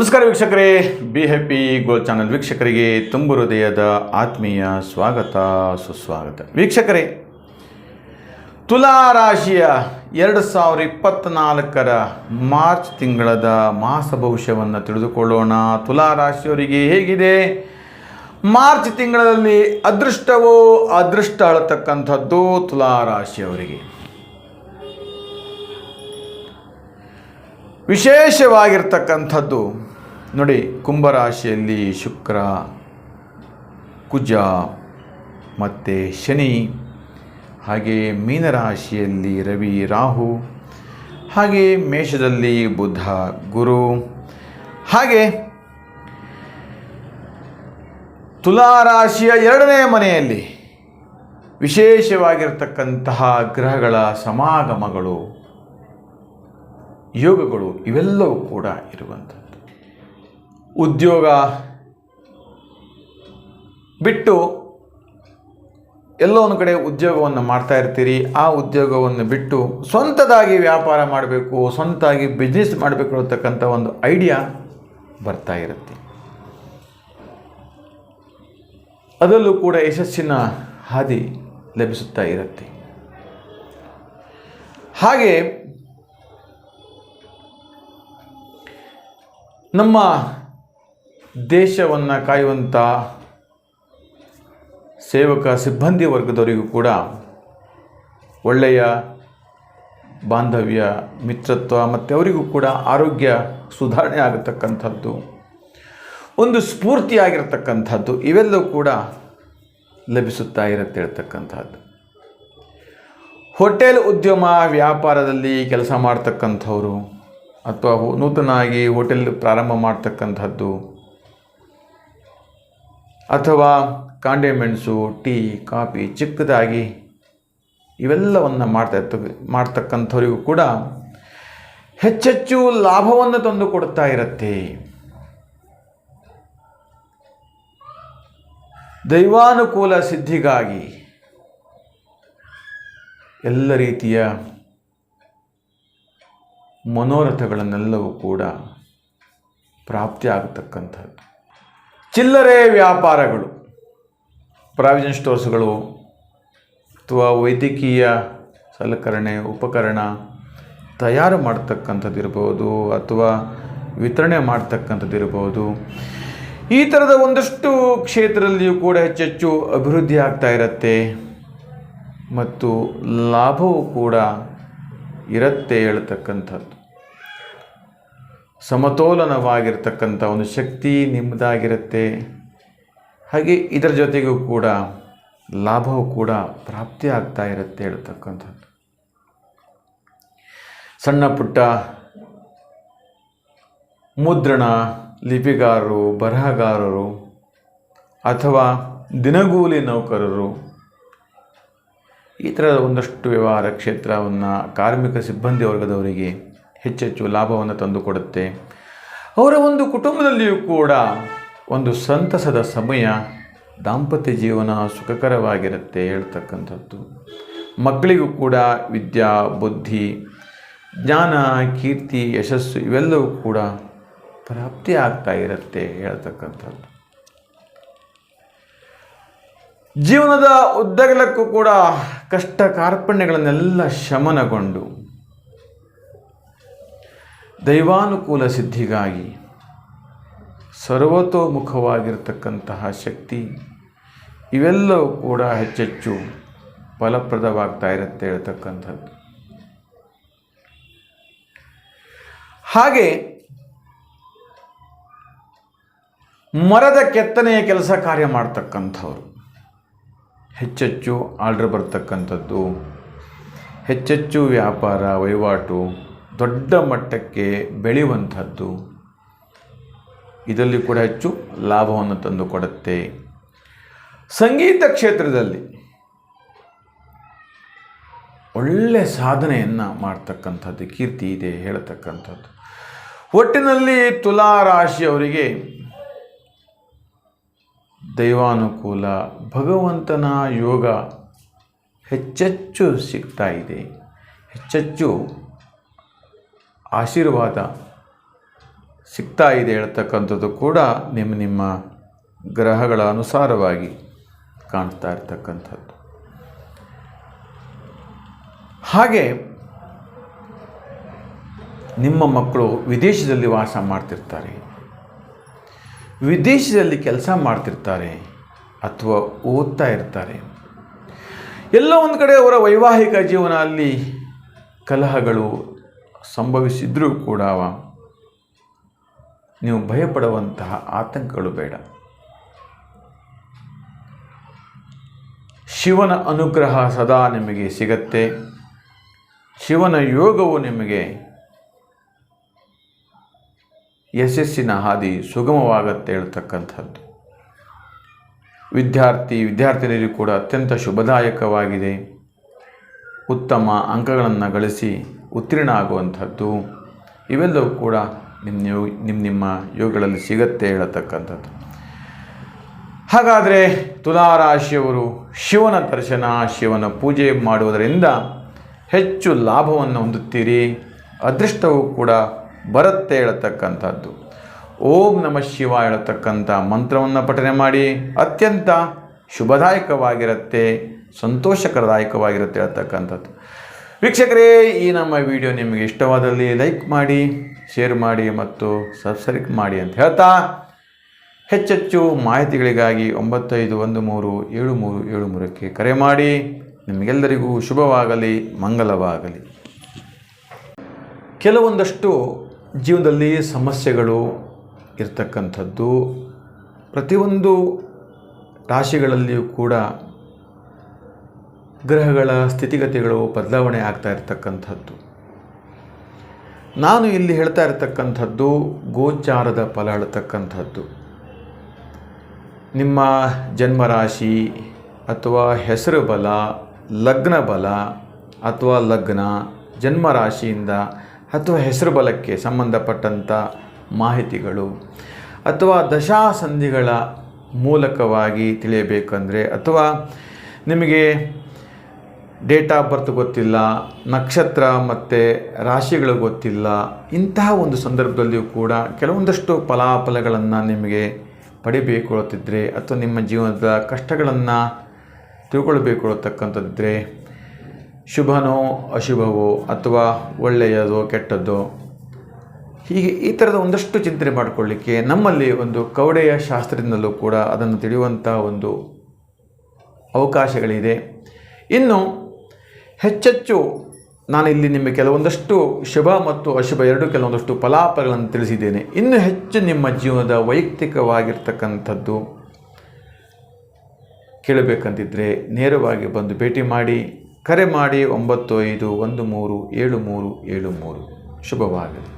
ನಮಸ್ಕಾರ ವೀಕ್ಷಕರೇ. Be happy goal channel ವೀಕ್ಷಕರಿಗೆ ತುಂಬು ಹೃದಯದ ಆತ್ಮೀಯ ಸ್ವಾಗತ, ಸುಸ್ವಾಗತ. ವೀಕ್ಷಕರೇ, ತುಲಾ ರಾಶಿಯ ಎರಡು ಸಾವಿರ ಇಪ್ಪತ್ತ್ನಾಲ್ಕರ ಮಾರ್ಚ್ ತಿಂಗಳದ ಮಾಸ ಭವಿಷ್ಯವನ್ನು ತಿಳಿದುಕೊಳ್ಳೋಣ. ತುಲಾ ರಾಶಿಯವರಿಗೆ ಹೇಗಿದೆ? ಮಾರ್ಚ್ ತಿಂಗಳಲ್ಲಿ ಅದೃಷ್ಟವೋ ಅದೃಷ್ಟ ಅಳತಕ್ಕಂಥದ್ದು ತುಲಾ ರಾಶಿಯವರಿಗೆ. ವಿಶೇಷವಾಗಿರ್ತಕ್ಕಂಥದ್ದು ನೋಡಿ, ಕುಂಭರಾಶಿಯಲ್ಲಿ ಶುಕ್ರ, ಕುಜ ಮತ್ತು ಶನಿ, ಹಾಗೆ ಮೀನರಾಶಿಯಲ್ಲಿ ರವಿ, ರಾಹು, ಹಾಗೆ ಮೇಷದಲ್ಲಿ ಬುಧ, ಗುರು, ಹಾಗೆ ತುಲಾರಾಶಿಯ ಎರಡನೇ ಮನೆಯಲ್ಲಿ ವಿಶೇಷವಾಗಿರತಕ್ಕಂತಹ ಗ್ರಹಗಳ ಸಮಾಗಮಗಳು, ಯೋಗಗಳು ಇವೆಲ್ಲವೂ ಕೂಡ ಇರುವಂಥದ್ದು. ಉದ್ಯೋಗ ಬಿಟ್ಟು ಎಲ್ಲೋ ಒಂದು ಕಡೆ ಉದ್ಯೋಗವನ್ನು ಮಾಡ್ತಾ ಇರ್ತೀರಿ, ಆ ಉದ್ಯೋಗವನ್ನು ಬಿಟ್ಟು ಸ್ವಂತದಾಗಿ ವ್ಯಾಪಾರ ಮಾಡಬೇಕು ಸ್ವಂತಾಗಿ ಬಿಸ್ನೆಸ್ ಮಾಡಬೇಕು ಅನ್ನತಕ್ಕಂಥ ಒಂದು ಐಡಿಯಾ ಬರ್ತಾ ಇರುತ್ತೆ. ಅದರಲ್ಲೂ ಕೂಡ ಯಶಸ್ಸಿನ ಹಾದಿ ಲಭಿಸುತ್ತಾ ಇರುತ್ತೆ. ಹಾಗೆ ನಮ್ಮ ದೇಶವನ್ನು ಕಾಯುವಂಥ ಸೇವಕ ಸಿಬ್ಬಂದಿ ವರ್ಗದವರಿಗೂ ಕೂಡ ಒಳ್ಳೆಯ ಬಾಂಧವ್ಯ, ಮಿತ್ರತ್ವ ಮತ್ತು ಅವರಿಗೂ ಕೂಡ ಆರೋಗ್ಯ ಸುಧಾರಣೆ ಆಗತಕ್ಕಂಥದ್ದು. ಒಂದು ಸ್ಫೂರ್ತಿಯಾಗಿರ್ತಕ್ಕಂಥದ್ದು ಇವೆಲ್ಲವೂ ಕೂಡ ಲಭಿಸುತ್ತಾ ಇರುತ್ತೆ ಹೇಳ್ತಕ್ಕಂಥದ್ದು. ಹೋಟೆಲ್ ಉದ್ಯಮ ವ್ಯಾಪಾರದಲ್ಲಿ ಕೆಲಸ ಮಾಡ್ತಕ್ಕಂಥವರು ಅಥವಾ ನೂತನವಾಗಿ ಹೋಟೆಲ್ ಪ್ರಾರಂಭ ಮಾಡ್ತಕ್ಕಂಥದ್ದು. ಅಥವಾ ಕಾಂಡೆ ಮೆಣಸು, ಟೀ, ಕಾಫಿ ಚಿಕ್ಕದಾಗಿ ಇವೆಲ್ಲವನ್ನು ಮಾಡ್ತಾ ಮಾಡ್ತಕ್ಕಂಥವರಿಗೂ ಕೂಡ ಹೆಚ್ಚೆಚ್ಚು ಲಾಭವನ್ನು ತಂದು ಕೊಡ್ತಾ ಇರುತ್ತೆ. ದೈವಾನುಕೂಲ ಸಿದ್ಧಿಗಾಗಿ ಎಲ್ಲ ರೀತಿಯ ಮನೋರಥಗಳನ್ನೆಲ್ಲವೂ ಕೂಡ ಪ್ರಾಪ್ತಿ ಆಗತಕ್ಕಂಥದ್ದು ಚಿಲ್ಲರೆ ವ್ಯಾಪಾರಗಳು ಪ್ರಾವಿಷನ್ ಸ್ಟೋರ್ಸ್ಗಳು, ಅಥವಾ ವೈದ್ಯಕೀಯ ಸಲಕರಣೆ, ಉಪಕರಣ ತಯಾರು ಮಾಡ್ತಕ್ಕಂಥದ್ದು ಇರ್ಬೋದು ಅಥವಾ ವಿತರಣೆ ಮಾಡ್ತಕ್ಕಂಥದ್ದು ಇರ್ಬೋದು ಈ ಥರದ ಒಂದಷ್ಟು ಕ್ಷೇತ್ರದಲ್ಲಿಯೂ ಕೂಡ ಹೆಚ್ಚೆಚ್ಚು ಅಭಿವೃದ್ಧಿ ಆಗ್ತಾ ಇರುತ್ತೆ ಮತ್ತು ಲಾಭವೂ ಕೂಡ ಇರುತ್ತೆ ಹೇಳ್ತಕ್ಕಂಥದ್ದು. ಸಮತೋಲನವಾಗಿರ್ತಕ್ಕಂಥ ಒಂದು ಶಕ್ತಿ ನಿಮ್ಮದಾಗಿರುತ್ತೆ. ಹಾಗೆ ಇದರ ಜೊತೆಗೂ ಕೂಡ ಲಾಭವೂ ಕೂಡ ಪ್ರಾಪ್ತಿ ಆಗ್ತಾ ಇರುತ್ತೆ ಹೇಳ್ತಕ್ಕಂಥದ್ದು. ಸಣ್ಣ ಪುಟ್ಟ ಮುದ್ರಣ, ಲಿಪಿಗಾರರು, ಬರಹಗಾರರು ಅಥವಾ ದಿನಗೂಲಿ ನೌಕರರು ಈ ಥರದ ಒಂದಷ್ಟು ವ್ಯವಹಾರ ಕ್ಷೇತ್ರವನ್ನು ಕಾರ್ಮಿಕ ಸಿಬ್ಬಂದಿ ವರ್ಗದವರಿಗೆ ಹೆಚ್ಚೆಚ್ಚು ಲಾಭವನ್ನು ತಂದುಕೊಡುತ್ತೆ ಅವರ ಒಂದು ಕುಟುಂಬದಲ್ಲಿಯೂ ಕೂಡ ಒಂದು ಸಂತಸದ ಸಮಯ ದಾಂಪತ್ಯ ಜೀವನ ಸುಖಕರವಾಗಿರುತ್ತೆ ಹೇಳ್ತಕ್ಕಂಥದ್ದು. ಮಕ್ಕಳಿಗೂ ಕೂಡ ವಿದ್ಯಾ, ಬುದ್ಧಿ, ಜ್ಞಾನ, ಕೀರ್ತಿ, ಯಶಸ್ಸು ಇವೆಲ್ಲವೂ ಕೂಡ ಪ್ರಾಪ್ತಿ ಆಗ್ತಾ ಇರುತ್ತೆ ಹೇಳ್ತಕ್ಕಂಥದ್ದು. ಜೀವನದ ಉದ್ದಗಲಕ್ಕೂ ಕೂಡ ಕಷ್ಟ ಕಾರ್ಪಣ್ಯಗಳನ್ನೆಲ್ಲ ಶಮನಗೊಂಡು ದೈವಾನುಕೂಲ ಸಿದ್ಧಿಗಾಗಿ ಸರ್ವತೋಮುಖವಾಗಿರ್ತಕ್ಕಂತಹ ಶಕ್ತಿ ಇವೆಲ್ಲವೂ ಕೂಡ ಹೆಚ್ಚೆಚ್ಚು ಫಲಪ್ರದವಾಗ್ತಾ ಇರುತ್ತೆ ಹೇಳ್ತಕ್ಕಂಥದ್ದು. ಹಾಗೆ ಮರದ ಕೆತ್ತನೆಯ ಕೆಲಸ ಕಾರ್ಯ ಮಾಡ್ತಕ್ಕಂಥವ್ರು. ಹೆಚ್ಚೆಚ್ಚು ಆರ್ಡ್ರ್ ಬರ್ತಕ್ಕಂಥದ್ದು. ಹೆಚ್ಚೆಚ್ಚು ವ್ಯಾಪಾರ, ವಹಿವಾಟು ದೊಡ್ಡ ಮಟ್ಟಕ್ಕೆ ಬೆಳೆಯುವಂಥದ್ದು ಇದರಲ್ಲಿ ಕೂಡ ಹೆಚ್ಚು ಲಾಭವನ್ನು ತಂದು ಕೊಡುತ್ತೆ. ಸಂಗೀತ ಕ್ಷೇತ್ರದಲ್ಲಿ ಒಳ್ಳೆ ಸಾಧನೆಯನ್ನು ಮಾಡ್ತಕ್ಕಂಥದ್ದು, ಕೀರ್ತಿ ಇದೆ ಹೇಳತಕ್ಕಂಥದ್ದು. ಒಟ್ಟಿನಲ್ಲಿ ತುಲಾ ರಾಶಿಯವರಿಗೆ ದೈವಾನುಕೂಲ, ಭಗವಂತನ ಯೋಗ ಹೆಚ್ಚೆಚ್ಚು ಸಿಗ್ತಾ ಇದೆ. ಹೆಚ್ಚೆಚ್ಚು ಆಶೀರ್ವಾದ ಸಿಗ್ತಾ ಇದೆ ಹೇಳ್ತಕ್ಕಂಥದ್ದು ಕೂಡ ನಿಮ್ಮ ನಿಮ್ಮ ಗ್ರಹಗಳ ಅನುಸಾರವಾಗಿ ಕಾಣ್ತಾ ಇರ್ತಕ್ಕಂಥದ್ದು. ಹಾಗೆ ನಿಮ್ಮ ಮಕ್ಕಳು ವಿದೇಶದಲ್ಲಿ ವಾಸ ಮಾಡ್ತಿರ್ತಾರೆ. ವಿದೇಶದಲ್ಲಿ ಕೆಲಸ ಮಾಡ್ತಿರ್ತಾರೆ ಅಥವಾ ಓದ್ತಾ ಇರ್ತಾರೆ. ಎಲ್ಲ ಒಂದು ಕಡೆ ಅವರ ವೈವಾಹಿಕ ಜೀವನ ಅಲ್ಲಿ ಕಲಹಗಳು ಸಂಭವಿಸಿದ್ರೂ ಕೂಡ ನೀವು ಭಯಪಡುವಂತಹ ಆತಂಕಗಳು ಬೇಡ. ಶಿವನ ಅನುಗ್ರಹ ಸದಾ ನಿಮಗೆ ಸಿಗತ್ತೆ. ಶಿವನ ಯೋಗವು ನಿಮಗೆ ಯಶಸ್ಸಿನ ಹಾದಿ ಸುಗಮವಾಗತ್ತೆ ಹೇಳ್ತಕ್ಕಂಥದ್ದು. ವಿದ್ಯಾರ್ಥಿ ವಿದ್ಯಾರ್ಥಿನಿಯರಿಗೂ ಕೂಡ ಅತ್ಯಂತ ಶುಭದಾಯಕವಾಗಿದೆ. ಉತ್ತಮ ಅಂಕಗಳನ್ನು ಗಳಿಸಿ ಉತ್ತೀರ್ಣ ಆಗುವಂಥದ್ದು, ಇವೆಲ್ಲವೂ ಕೂಡ ನಿಮ್ಮ ಯೋ- ನಿಮ್ಮ ನಿಮ್ಮ ಯೋಗಗಳಲ್ಲಿ ಸಿಗತ್ತೆ ಹೇಳತಕ್ಕಂಥದ್ದು. ಹಾಗಾದರೆ ತುಲಾರಾಶಿಯವರು ಶಿವನ ದರ್ಶನ, ಶಿವನ ಪೂಜೆ ಮಾಡುವುದರಿಂದ ಹೆಚ್ಚು ಲಾಭವನ್ನು ಹೊಂದುತ್ತೀರಿ, ಅದೃಷ್ಟವೂ ಕೂಡ ಬರುತ್ತೆ ಹೇಳತಕ್ಕಂಥದ್ದು. ಓಂ ನಮಃ ಶಿವ ಹೇಳತಕ್ಕಂಥ ಮಂತ್ರವನ್ನು ಪಠನೆ ಮಾಡಿ, ಅತ್ಯಂತ ಶುಭದಾಯಕವಾಗಿರುತ್ತೆ, ಸಂತೋಷಕರದಾಯಕವಾಗಿರುತ್ತೆ ಹೇಳ್ತಕ್ಕಂಥದ್ದು. ವೀಕ್ಷಕರೇ, ಈ ನಮ್ಮ ವಿಡಿಯೋ ನಿಮಗೆ ಇಷ್ಟವಾದಲ್ಲಿ ಲೈಕ್ ಮಾಡಿ, ಶೇರ್ ಮಾಡಿ ಮತ್ತು ಸಬ್ಸ್ಕ್ರೈಬ್ ಮಾಡಿ ಅಂತ ಹೇಳ್ತಾ ಹೆಚ್ಚೆಚ್ಚು ಮಾಹಿತಿಗಳಿಗಾಗಿ ಒಂಬತ್ತೈದು ಒಂದು ಮೂರು ಏಳು ಮೂರು ಏಳು ಮೂರಕ್ಕೆ ಕರೆ ಮಾಡಿ. ನಿಮಗೆಲ್ಲರಿಗೂ ಶುಭವಾಗಲಿ ಮಂಗಲವಾಗಲಿ ಕೆಲವೊಂದಷ್ಟು ಜೀವನದಲ್ಲಿ ಸಮಸ್ಯೆಗಳು ಇರ್ತಕ್ಕಂಥದ್ದು ಪ್ರತಿಯೊಂದು ರಾಶಿಗಳಲ್ಲಿಯೂ ಕೂಡ ಗ್ರಹಗಳ ಸ್ಥಿತಿಗತಿಗಳು ಬದಲಾವಣೆ ಆಗ್ತಾ ಇರತಕ್ಕಂಥದ್ದು. ನಾನು ಇಲ್ಲಿ ಹೇಳ್ತಾ ಇರತಕ್ಕಂಥದ್ದು ಗೋಚಾರದ ಫಲ ಹೇಳ್ತಕ್ಕಂಥದ್ದು ನಿಮ್ಮ ಜನ್ಮರಾಶಿ ಅಥವಾ ಹೆಸರು ಬಲ, ಲಗ್ನ ಬಲ ಅಥವಾ ಲಗ್ನ ಜನ್ಮರಾಶಿಯಿಂದ ಅಥವಾ ಹೆಸರು ಬಲಕ್ಕೆ ಸಂಬಂಧಪಟ್ಟಂಥ ಮಾಹಿತಿಗಳು ಅಥವಾ ದಶಾಸಂಧಿಗಳ ಮೂಲಕವಾಗಿ ತಿಳಿಯಬೇಕಂದರೆ ಅಥವಾ ನಿಮಗೆ ಡೇಟ್ ಆಫ್ ಬರ್ತ್ ಗೊತ್ತಿಲ್ಲ, ನಕ್ಷತ್ರ ಮತ್ತು ರಾಶಿಗಳು ಗೊತ್ತಿಲ್ಲ, ಇಂತಹ ಒಂದು ಸಂದರ್ಭದಲ್ಲಿಯೂ ಕೂಡ ಕೆಲವೊಂದಷ್ಟು ಫಲಾಫಲಗಳನ್ನು ನಿಮಗೆ ಪಡಿಬೇಕು ಹೇಳುತ್ತಿದ್ದರೆ ಅಥವಾ ನಿಮ್ಮ ಜೀವನದ ಕಷ್ಟಗಳನ್ನು ತಿಳ್ಕೊಳ್ಬೇಕು ಹೇಳತಕ್ಕಂಥದ್ದಿದ್ರೆ ಶುಭನೋ ಅಶುಭವೋ ಅಥವಾ ಒಳ್ಳೆಯದೋ ಕೆಟ್ಟದ್ದೋ, ಹೀಗೆ ಈ ಥರದ ಒಂದಷ್ಟು ಚಿಂತನೆ ಮಾಡಿಕೊಳ್ಳಿಕ್ಕೆ ನಮ್ಮಲ್ಲಿ ಒಂದು ಕವಡೆಯ ಶಾಸ್ತ್ರದಿಂದಲೂ ಕೂಡ ಅದನ್ನು ತಿಳಿಯುವಂಥ ಒಂದು ಅವಕಾಶಗಳಿದೆ. ಇನ್ನು ಹೆಚ್ಚೆಚ್ಚು ನಾನಿಲ್ಲಿ ನಿಮಗೆ ಕೆಲವೊಂದಷ್ಟು ಶುಭ ಮತ್ತು ಅಶುಭ ಎರಡು ಕೆಲವೊಂದಷ್ಟು ಫಲಾಫಲಗಳನ್ನು ತಿಳಿಸಿದ್ದೇನೆ. ಇನ್ನು ಹೆಚ್ಚು ನಿಮ್ಮ ಜೀವನದ ವೈಯಕ್ತಿಕವಾಗಿರ್ತಕ್ಕಂಥದ್ದು ಕೇಳಬೇಕಂತಿದ್ದರೆ ನೇರವಾಗಿ ಬಂದು ಭೇಟಿ ಮಾಡಿ, ಕರೆ ಮಾಡಿ ಒಂಬತ್ತು ಐದು ಒಂದು ಮೂರು ಏಳು ಮೂರು ಏಳು ಮೂರು. ಶುಭವಾಗಲಿ.